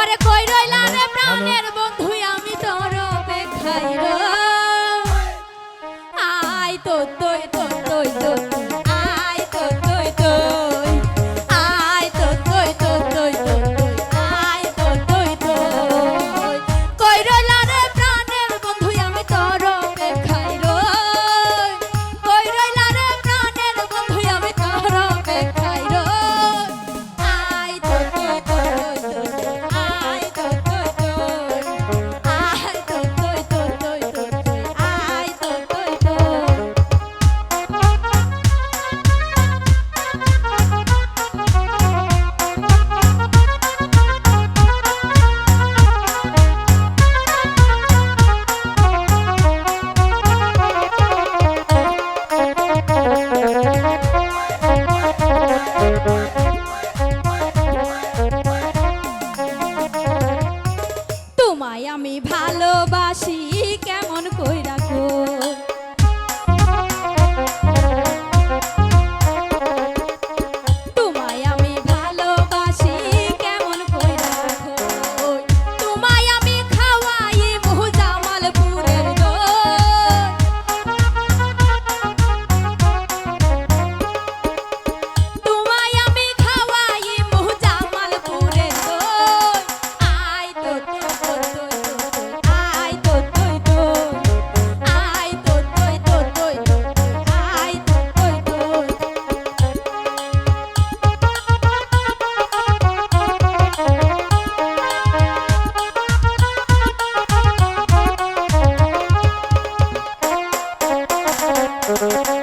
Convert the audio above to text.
ওরে কই রইলা রে প্রাণের বন্ধু? Música